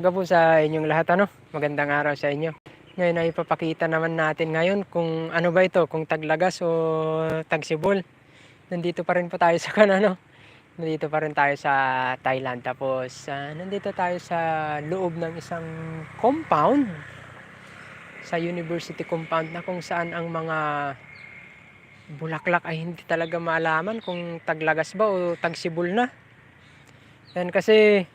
Umaga po sa inyong lahat ano, magandang araw sa inyo. Ngayon ay ipapakita naman natin ngayon kung ano ba ito, kung taglagas o tagsibol. Nandito pa rin po tayo sa kan ano. Nandito pa rin tayo sa Thailand tapos ah, nandito tayo sa loob ng isang compound sa university compound na kung saan ang mga bulaklak ay hindi talaga maalaman kung taglagas ba o tagsibol na. Yan kasi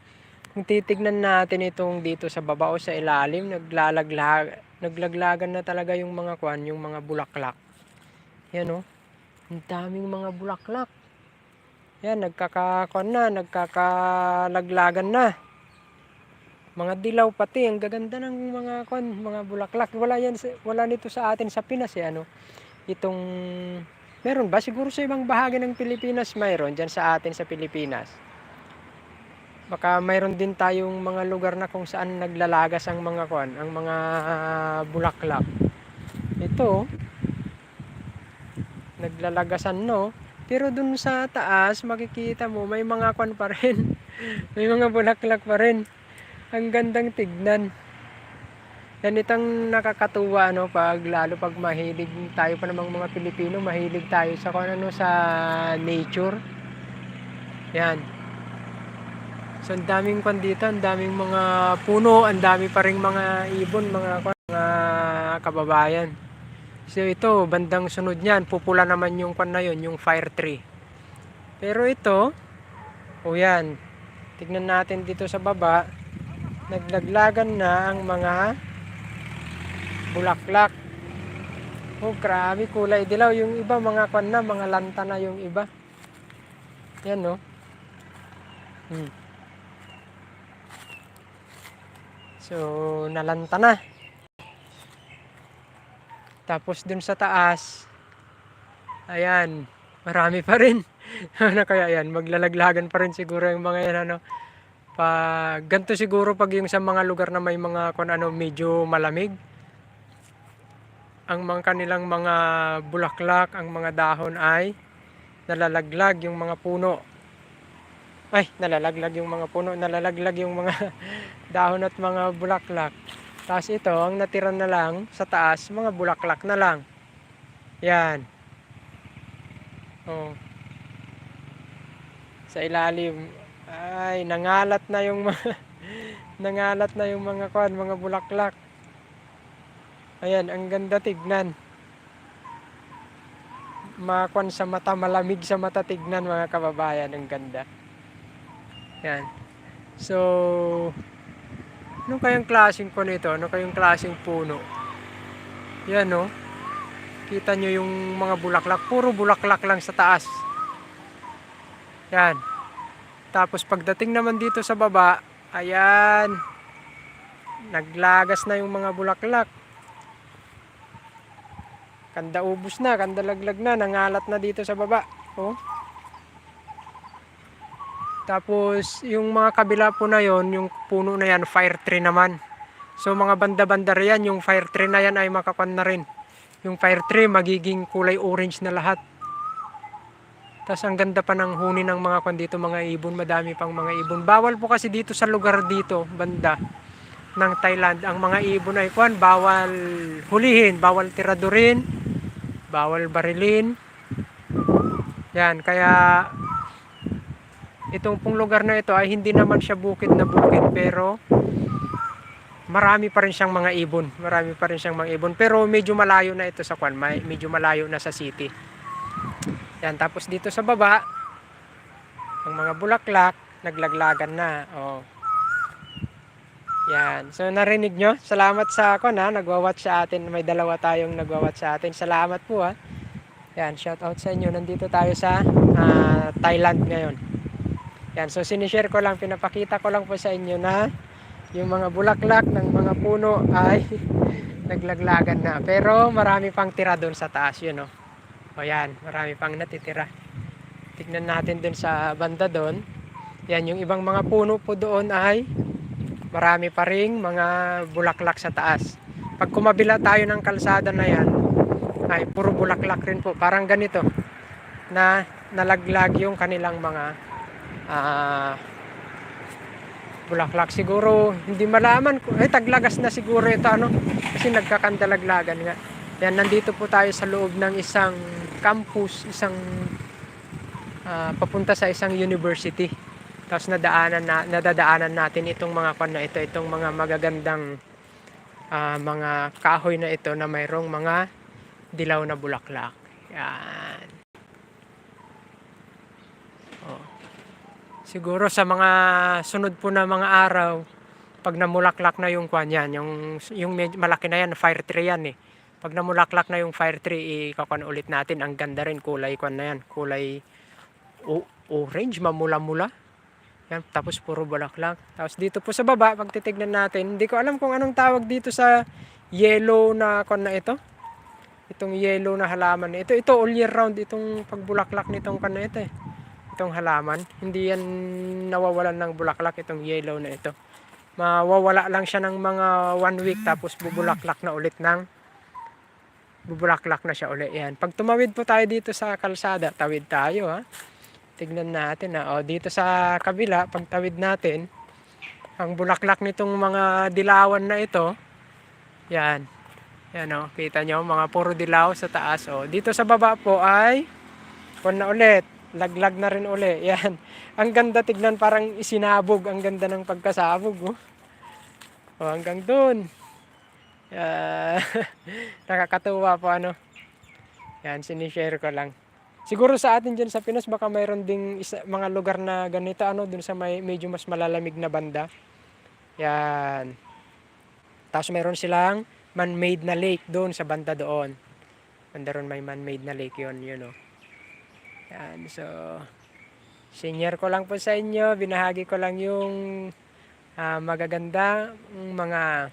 titignan natin itong dito sa baba o sa ilalim, naglalaglag, naglaglagan na talaga yung mga kwan, yung mga bulaklak. Yan o. Ang daming mga bulaklak. Yan, nagkakakwan na, nagkakalaglagan na. Mga dilaw pati, ang gaganda ng mga kwan, mga bulaklak. Wala yan, wala nito sa atin sa Pinas eh, ano. Itong, meron ba? Siguro sa ibang bahagi ng Pilipinas mayroon, dyan sa atin sa Pilipinas baka mayroon din tayong mga lugar na kung saan naglalagas ang mga kwan, ang mga bulaklak. Ito, naglalagasan no. Pero dun sa taas, makikita mo, may mga kwan pa rin. may mga bulaklak pa rin. Ang gandang tignan. Yan itang nakakatuwa no pag lalo pag mahilig tayo pa namang mga Pilipino, mahilig tayo sa kung ano sa nature. Yan. So, ang daming kwan dito, ang daming mga puno, ang dami pa ring mga ibon, mga, mga kababayan. So, ito, bandang sunod niyan, pupula naman yung kwan na yun, yung fire tree. Pero ito, o yan, tignan natin dito sa baba, naglaglagan na ang mga bulaklak. Oh, grabe, kulay dilaw. Yung iba, mga kwan na, mga lanta na yung iba. Yan, no? Hmm. So, nalanta na. Tapos dun sa taas, ayan, marami pa rin. ano kaya yan, maglalaglagan pa rin siguro yung mga yan, ano. Pag, ganito siguro pag yung sa mga lugar na may mga, kung ano, medyo malamig. Ang mga kanilang mga bulaklak, ang mga dahon ay nalalaglag yung mga puno. Ay, nalalaglag yung mga puno, nalalaglag yung mga dahon at mga bulaklak. Tapos ito, ang natira na lang sa taas, mga bulaklak na lang. Yan. Oh. Sa ilalim, ay, nangalat na yung mga, nangalat na yung mga kwan, mga bulaklak. Ayan, ang ganda tignan. Makwan sa mata, malamig sa mata tignan mga kababayan, ang ganda. Yan. So, ano kayang klaseng ko nito? Ano kayang klaseng puno? Yan no. Kita nyo yung mga bulaklak. Puro bulaklak lang sa taas. Yan. Tapos pagdating naman dito sa baba, ayan. Naglagas na yung mga bulaklak. Kanda ubus na, kanda laglag na, nangalat na dito sa baba. Oh. Tapos, yung mga kabila po na yon, yung puno na yan, fire tree naman. So, mga banda-banda riyan, yung fire tree na yan ay makakan na rin. Yung fire tree, magiging kulay orange na lahat. Tapos, ang ganda pa ng huni ng mga kwan dito, mga ibon. Madami pang mga ibon. Bawal po kasi dito sa lugar dito, banda ng Thailand. Ang mga ibon ay kwan, bawal hulihin, bawal tiradurin, bawal barilin. Yan, kaya itong pong lugar na ito ay hindi naman siya bukid na bukid pero marami pa rin siyang mga ibon. Marami pa rin siyang mga ibon. Pero medyo malayo na ito sa kwan. Medyo malayo na sa city. Yan. Tapos dito sa baba, ang mga bulaklak, naglaglagan na. Oh. Yan. So narinig nyo? Salamat sa ako na nagwa-watch sa atin. May dalawa tayong nagwa-watch sa atin. Salamat po ha. Yan, shout out sa inyo. Nandito tayo sa ah, Thailand ngayon. Yan, so sinishare ko lang, pinapakita ko lang po sa inyo na yung mga bulaklak ng mga puno ay naglaglagan na. Pero marami pang tira doon sa taas, yun o. O yan, marami pang natitira. Tignan natin doon sa banda doon. Yan, yung ibang mga puno po doon ay marami pa ring mga bulaklak sa taas. Pag kumabila tayo ng kalsada na yan, ay puro bulaklak rin po. Parang ganito, na nalaglag yung kanilang mga ah bulaklak. Siguro hindi malaman ko. Eh, taglagas na siguro ito ano. Kasi nagkakandalaglagan nga. Yan, nandito po tayo sa loob ng isang campus, isang ah, papunta sa isang university. Tapos nadaanan na, nadadaanan natin itong mga pan na ito, itong mga magagandang ah, mga kahoy na ito na mayroong mga dilaw na bulaklak. Yan. Siguro sa mga sunod po na mga araw, pag namulaklak na yung kwan yan, yung, yung malaki na yan, fire tree yan eh. Pag namulaklak na yung fire tree, ikakuan ulit natin. Ang ganda rin, kulay kwan na yan. Kulay orange, mamula-mula. Yan, tapos puro bulaklak. Tapos dito po sa baba, pag titignan natin, hindi ko alam kung anong tawag dito sa yellow na kwan na ito. Itong yellow na halaman ito. Ito all year round itong pagbulaklak nitong kwan na ito eh. Itong halaman. Hindi yan nawawalan ng bulaklak itong yellow na ito. Mawawala lang siya ng mga one week tapos bubulaklak na ulit ng bubulaklak na siya ulit. Yan. Pag tumawid po tayo dito sa kalsada, tawid tayo ha. Tignan natin na. O, dito sa kabila, pag tawid natin, ang bulaklak nitong mga dilawan na ito, yan. Yan o, kita nyo, mga puro dilaw sa taas. O, dito sa baba po ay, kung na ulit, laglag na rin uli. Yan. Ang ganda tignan, parang isinabog. Ang ganda ng pagkasabog. Oh. O, hanggang dun. Ah, nakakatuwa po ano. Yan, sinishare ko lang. Siguro sa atin dyan sa Pinas, baka mayroon ding isa, mga lugar na ganito, ano, dun sa may medyo mas malalamig na banda. Yan. Tapos mayroon silang man-made na lake doon sa banda doon. Banda may man-made na lake yon yun, oh. Yan, so, senior ko lang po sa inyo, binahagi ko lang yung ah, magaganda mga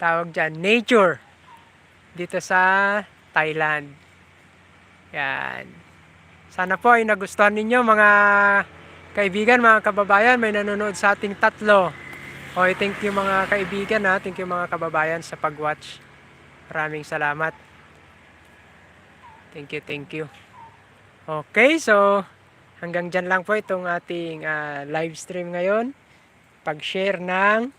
tawag dyan, nature dito sa Thailand. Yan. Sana po ay nagustuhan ninyo mga kaibigan, mga kababayan, may nanonood sa ating tatlo. Okay, thank you mga kaibigan ha, thank you mga kababayan sa pag-watch. Maraming salamat. Thank you, thank you. Okay, so hanggang dyan lang po itong ating ah, live stream ngayon. Pag-share ng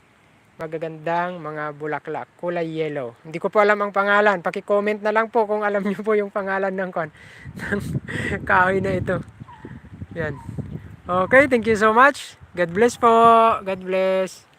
magagandang mga bulaklak, kulay yellow. Hindi ko po alam ang pangalan. Paki-comment na lang po kung alam niyo po yung pangalan ng kon ng kahoy na ito. Yan. Okay, thank you so much. God bless po. God bless.